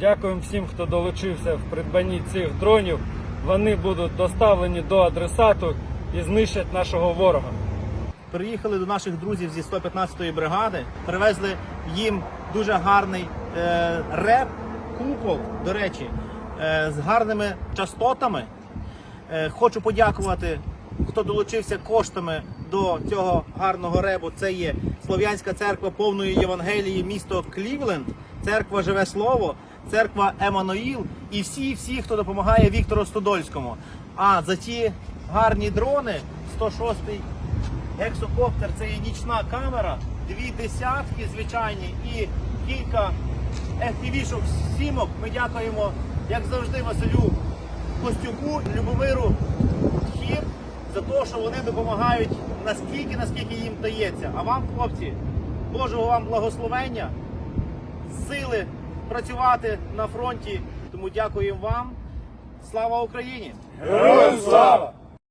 Дякуємо всім, хто долучився в придбанні цих дронів. Вони будуть доставлені до адресату і знищать нашого ворога. Приїхали до наших друзів зі 115-ї бригади, привезли їм дуже гарний е, реп, купол, до речі, е, з гарними частотами. Е, хочу подякувати, хто долучився коштами до цього гарного ребу. Це є Слов'янська церква повної Євангелії, місто Клівленд, церква Живе Слово, церква Еммануїл і всі, всі, хто допомагає Віктору Стодольському. А за ті гарні дрони 106-й Гексокоптер це є нічна камера, дві десятки звичайні і кілька FPV-шок сімок. Ми дякуємо, як завжди, Василю Костюку, Любомиру Тхір за те, що вони допомагають наскільки, наскільки їм дається. А вам, хлопці, Божого вам благословення, сили працювати на фронті. Тому дякуємо вам. Слава Україні!